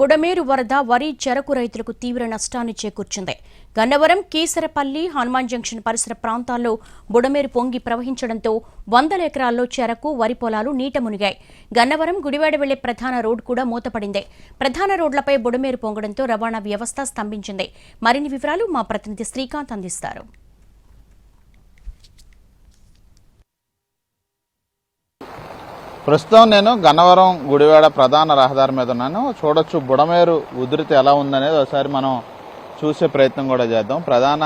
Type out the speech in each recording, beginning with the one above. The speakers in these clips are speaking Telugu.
బుడమేరు వరద వరి చెరకు రైతులకు తీవ్ర నష్టాన్ని చేకూర్చింది. గన్నవరం కీసరపల్లి హనుమాన్ జంక్షన్ పరిసర ప్రాంతాల్లో బుడమేరు పొంగి ప్రవహించడంతో వందల ఎకరాల్లో చెరకు వరి పొలాలు నీట మునిగాయి. గన్నవరం గుడివాడ వెళ్ళే ప్రధాన రోడ్డు కూడా మూతపడింది. ప్రధాన రోడ్లపై బుడమేరు పొంగడంతో రవాణా వ్యవస్థ స్తంభించింది. మరిన్ని వివరాలు మా ప్రతినిధి శ్రీకాంత్ అందిస్తారు. ప్రస్తుతం నేను గన్నవరం గుడివాడ ప్రధాన రహదారి మీద ఉన్నాను. చూడొచ్చు బుడమేరు ఉధృతి ఎలా ఉందనేది ఒకసారి మనం చూసే ప్రయత్నం కూడా చేద్దాం. ప్రధాన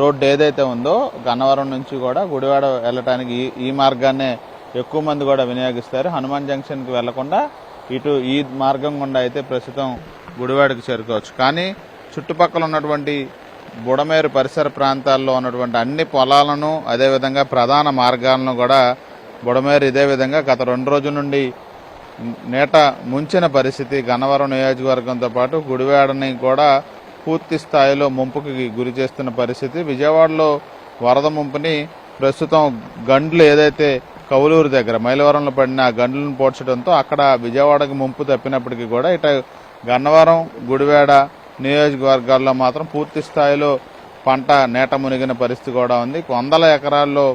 రోడ్డు ఏదైతే ఉందో గన్నవరం నుంచి కూడా గుడివాడ వెళ్ళటానికి ఈ ఈ మార్గాన్నే ఎక్కువ మంది కూడా వినియోగిస్తారు. హనుమాన్ జంక్షన్కి వెళ్ళకుండా ఇటు ఈ మార్గం గుండా అయితే ప్రస్తుతం గుడివాడకి చేరుకోవచ్చు. కానీ చుట్టుపక్కల ఉన్నటువంటి బుడమేరు పరిసర ప్రాంతాల్లో ఉన్నటువంటి అన్ని పొలాలను అదేవిధంగా ప్రధాన మార్గాలను కూడా బుడమేరు ఇదే విధంగా గత రెండు రోజుల నుండి నేట ముంచిన పరిస్థితి గన్నవరం నియోజకవర్గంతో పాటు గుడివాడని కూడా పూర్తి స్థాయిలో ముంపుకి గురి చేస్తున్న పరిస్థితి. విజయవాడలో వరద ముంపుని ప్రస్తుతం గండ్లు ఏదైతే కౌలూరు దగ్గర మైలవరంలో పడిన ఆ గండ్లను పోడ్చడంతో అక్కడ విజయవాడకి ముంపు తప్పినప్పటికీ కూడా ఇట గన్నవరం గుడివాడ నియోజకవర్గాల్లో మాత్రం పూర్తి స్థాయిలో పంట నేట మునిగిన పరిస్థితి కూడా ఉంది. వందల ఎకరాల్లో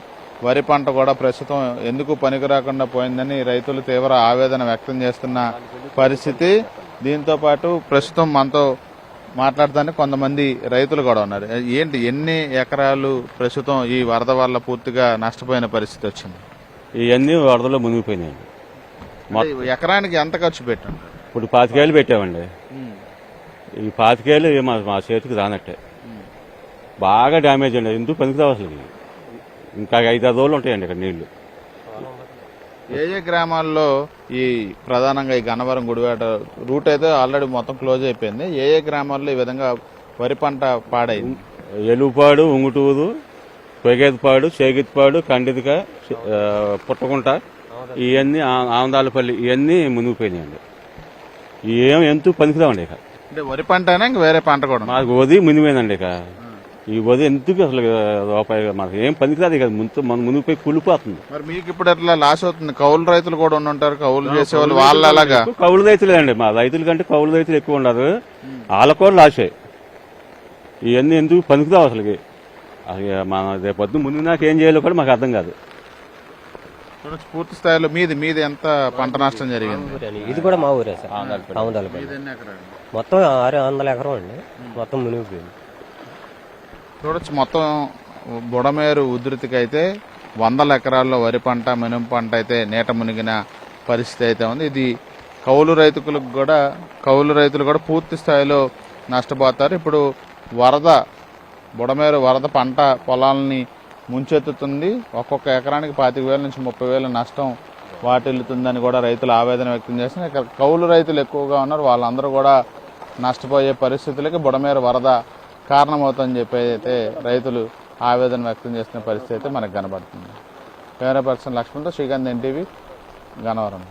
వరి పంట కూడా ప్రస్తుతం ఎందుకు పనికి రాకుండా పోయిందని రైతులు తీవ్ర ఆవేదన వ్యక్తం చేస్తున్న పరిస్థితి. దీంతో పాటు ప్రస్తుతం మనతో మాట్లాడటానికి కొంతమంది రైతులు కూడా ఉన్నారు. ఏంటి ఎన్ని ఎకరాలు ప్రస్తుతం ఈ వరద వల్ల పూర్తిగా నష్టపోయిన పరిస్థితి వచ్చింది? ఇవన్నీ వరదలో మునిగిపోయినాయండి ఎకరానికి ఎంత ఖర్చు పెట్టండి ఇప్పుడు పాతికేళ్ళు పెట్టామండి. ఈ పాతికేళ్ళు మా మా చేతికి రానట్టే. బాగా డ్యామేజ్ అండి. ఎందుకు పనికిరావు అసలు ఇంకా ఐదారు రోజులు ఉంటాయండి ఇక్కడ నీళ్ళు. ఏ ఏ గ్రామాల్లో ఈ ప్రధానంగా ఈ గన్నవరం గుడివాడ రూట్ అయితే ఆల్రెడీ మొత్తం క్లోజ్ అయిపోయింది. ఏ ఏ గ్రామాల్లో ఈ విధంగా వరి పంట పాడైంది? ఎలుగుపాడు ఉంగుటూరు పొగేదిపాడు చేగితిపాడు కండిదిక పుట్టకుంట ఇవన్నీ ఆందాలపల్లి ఇవన్నీ మునిగిపోయినాయండి ఏం ఎంత పనికిరావండి ఇక. అంటే వరి పంట అయినా ఇంక వేరే పంట కూడా? మాకు వది మునిగిపోయిందండి ఇక. ఈ వది ఎందుకు అసలు రూపాయి మాకు ఏం పనికిరాదు ఇక ముందు మన మునిగిపోయి కులిపోతుంది మరి మీకు ఇప్పుడు ఎట్లా లాస్ అవుతుంది? కౌలు రైతులు కూడా ఉండుంటారు కౌలు చేసేవాళ్ళు వాళ్ళు అలాగా కౌలు రైతులే అండి. మా రైతుల కంటే కౌలు రైతులు ఎక్కువ ఉండరు వాళ్ళ కూడా లాసే. ఇవన్నీ ఎందుకు పనికిరావు అసలుకి? అసలు మన రేపొద్దు ముందు నాకు ఏం చేయాలో కూడా మాకు అర్థం కాదు. పూర్తి స్థాయిలో మీది మీది ఎంత పంట నష్టం జరిగింది. ఇది కూడా మా ఊరే సార్? మొత్తం ఆరు వందల ఎకరం అండి. మొత్తం మునిగిపోయింది. చూడొచ్చు మొత్తం బుడమేరు ఉధృతికి అయితే వందల ఎకరాల్లో వరి పంట మినుము పంట అయితే నీట మునిగిన పరిస్థితి అయితే ఉంది. ఇది కౌలు రైతులకు కూడా కౌలు రైతులు కూడా పూర్తి స్థాయిలో నష్టపోతారు. ఇప్పుడు వరద బుడమేరు వరద పంట పొలాలని ముంచెత్తుతుంది. ఒక్కొక్క ఎకరానికి పాతిక వేల నుంచి ముప్పై వేల నష్టం వాటిల్లుతుందని కూడా రైతులు ఆవేదన వ్యక్తం చేస్తున్నారు. ఇక్కడ కౌలు రైతులు ఎక్కువగా ఉన్నారు. వాళ్ళందరూ కూడా నష్టపోయే పరిస్థితులకి బుడమేరు వరద కారణమవుతుందని చెప్పేది అయితే రైతులు ఆవేదన వ్యక్తం చేస్తున్న పరిస్థితి అయితే మనకు కనబడుతుంది. కెమెరా పర్సన్ లక్ష్మణ్తో శ్రీకాంత్ ఎన్టీవీ గనవరం